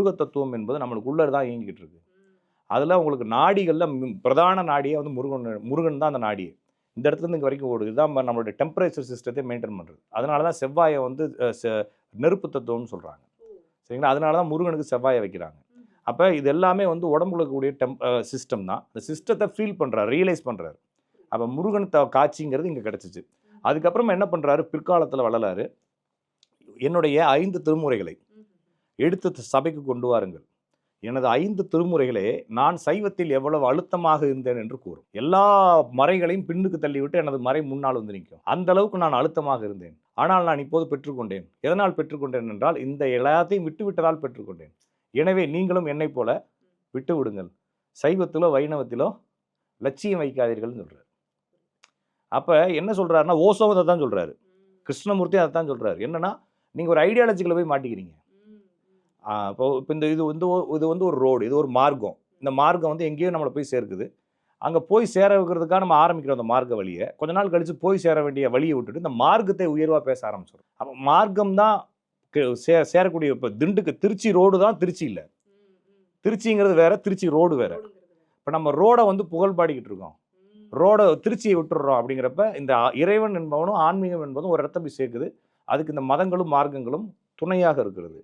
முருக தத்துவம் என்பது நம்மளுக்கு உள்ளே தான் இயங்கிட்டு இருக்கு அதில் உங்களுக்கு நாடிகளில் பிரதான நாடியே வந்து முருகன் முருகன் தான் அந்த நாடியே. இந்த இடத்துல இங்க வரைக்கும் ஓடுது. இதுதான் நம்ம- நம்மளுடைய டெம்பரேச்சர் சிஸ்டத்தை மெயின்டைன் பண்ணுறது அதனால தான் செவ்வாயை வந்து நெருப்பு தத்துவம்னு சொல்கிறாங்க சரிங்களா? அதனால தான் முருகனுக்கு செவ்வாயை வைக்கிறாங்க. அப்போ இது எல்லாமே வந்து உடம்புல இருக்கக்கூடிய டெம் சிஸ்டம் தான். இந்த சிஸ்டத்தை ஃபீல் பண்ணுறாரு ரியலைஸ் பண்ணுறாரு அப்போ முருகன் த காட்சிங்கிறது இங்கே கிடச்சிச்சு. அதுக்கப்புறமா என்ன பண்ணுறாரு பிற்காலத்தில் வளராரு என்னுடைய ஐந்து திருமுறைகளை. எடுத்து சபைக்கு கொண்டு வாருங்கள். எனது ஐந்து திருமுறைகளே நான் சைவத்தில் எவ்வளவு அழுத்தமாக இருந்தேன் என்று கூறும். எல்லா மறைகளையும் பின்னுக்கு தள்ளிவிட்டு எனது மறை முன்னால் வந்து நிற்கும். அந்த அளவுக்கு நான் அழுத்தமாக இருந்தேன். ஆனால் நான் இப்போது பெற்றுக்கொண்டேன். எதனால் பெற்றுக்கொண்டேன் என்றால் இந்த எல்லாத்தையும் விட்டு விட்டதால் பெற்றுக்கொண்டேன். எனவே நீங்களும் என்னைப் போல விட்டு விடுங்கள் சைவத்திலோ வைணவத்திலோ லட்சியம் வைக்காதீர்கள்னு சொல்றாரு. அப்ப என்ன சொல்றாருன்னா ஓசோவும் அதை தான் சொல்றாரு கிருஷ்ணமூர்த்தி அதை தான் சொல்றாரு. என்னன்னா நீங்க ஒரு ஐடியாலஜிக்குள்ள போய் மாட்டிக்கிறீங்க. இப்போ இப்போ இந்த இது வந்து இது வந்து ஒரு ரோடு இது ஒரு மார்க்கம். இந்த மார்க்கம் வந்து எங்கேயோ நம்மளை போய் சேர்க்குது. அங்கே போய் சேர வைக்கிறதுக்காக நம்ம ஆரம்பிக்கிறோம் அந்த மார்க்க வழியை கொஞ்ச நாள் கழித்து போய் சேர வேண்டிய வழியை விட்டுட்டு இந்த மார்க்கத்தை உயர்வாக பேச ஆரம்பிச்சிடும் அப்போ மார்க்கம் தான் சே சேரக்கூடிய இப்போ திண்டுக்கு திருச்சி ரோடு தான் திருச்சி இல்லை. திருச்சிங்கிறது வேற திருச்சி ரோடு வேற. இப்போ நம்ம ரோடை வந்து புகழ் பாடிக்கிட்டு இருக்கோம். ரோடை திருச்சியை விட்டுடுறோம் அப்படிங்கிறப்ப இந்த இறைவன் என்பவனும் ஆன்மீகம் என்பதும் ஒரு இடத்த போய் சேர்க்குது. அதுக்கு இந்த மதங்களும் மார்க்கங்களும் துணையாக இருக்கிறது.